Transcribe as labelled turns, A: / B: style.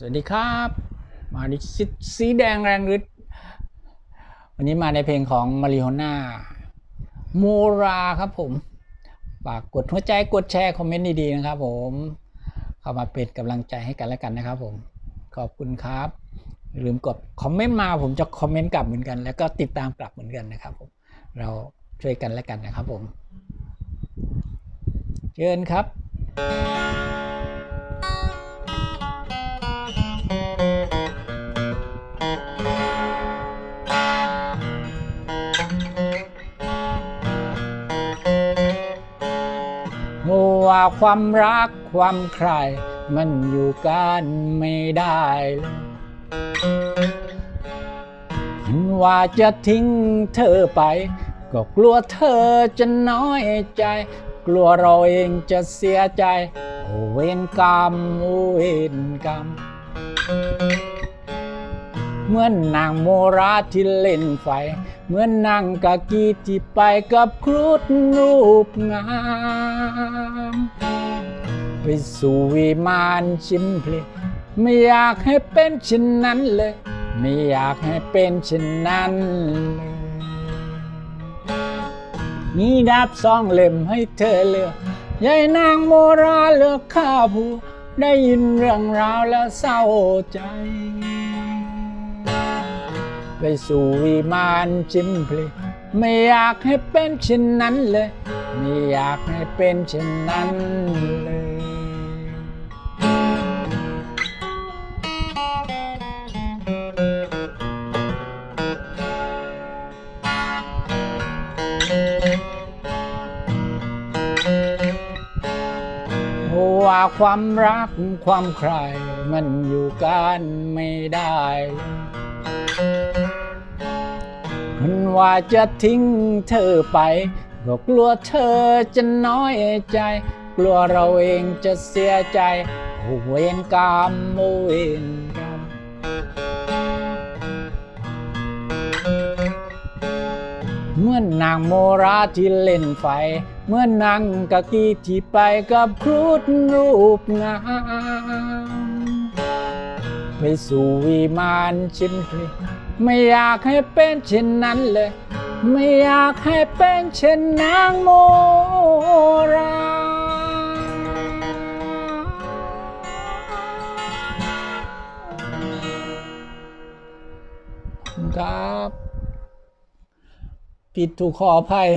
A: สวัสดีครับ มาดิซิสีแดงแรงฤทธิ์วันนี้มาในเพลงของมาริโฮน่าโมราครับผมฝากกดหัวใจกดแชร์คอมเมนต์ดีๆนะครับผมเข้ามาเป็นกำลังใจให้กันและกันนะครับผมขอบคุณครับอย่าลืมกดคอมเมนต์มาผมจะคอมเมนต์กลับเหมือนกัน แล้วก็ติดตามกลับเหมือนกันนะครับผมเราช่วยกันและกันนะครับผมเชิญครับ ว่าความรักความใคร มันอยู่กันไม่ได้เลยว่าจะทิ้งเธอไป ก็กลัวเธอจะน้อยใจ กลัวเราเองจะเสียใจ โอเวนกรรมเวนกรรมเหมือนนางโมราที่เล่นไฟ เหมือนนางกากีที่ไปกับครุฑรูปงาม ไปสู่วิมานชิมพลีไม่อยากให้เป็นเช่นนั้นเลย ไม่อยากให้เป็นเช่นนั้นเลยมีดาบสองเล่มให้เธอเลือกยายนางโมราเลือกข้าผู้ได้ยินเรื่องราวแล้วเศร้าใจ ไปสู่วิมานชิมพลีไม่อยากให้เป็นเช่นนั้นเลย ไม่อยากให้เป็นเช่นนั้นเลย ว่าความรักความใครมันอยู่กันไม่ได้มันว่าจะทิ้งเธอไปก็กลัวเธอจะน้อยใจ กลัวเราเองจะเสียใจโอ้เวรกรรมโอเวรกรรมเมื่อนนางโมราที่เล่นไฟ เมื่อนนางกะกีที่ไปกับครุฑรูปงามไปสู่วิมานชิมพลีไม่อยากให้เป็นเช่นนั้นเลย ไม่อยากให้เป็นเช่นนางโมราขอบคุณครับ ผิดถูกขออภัย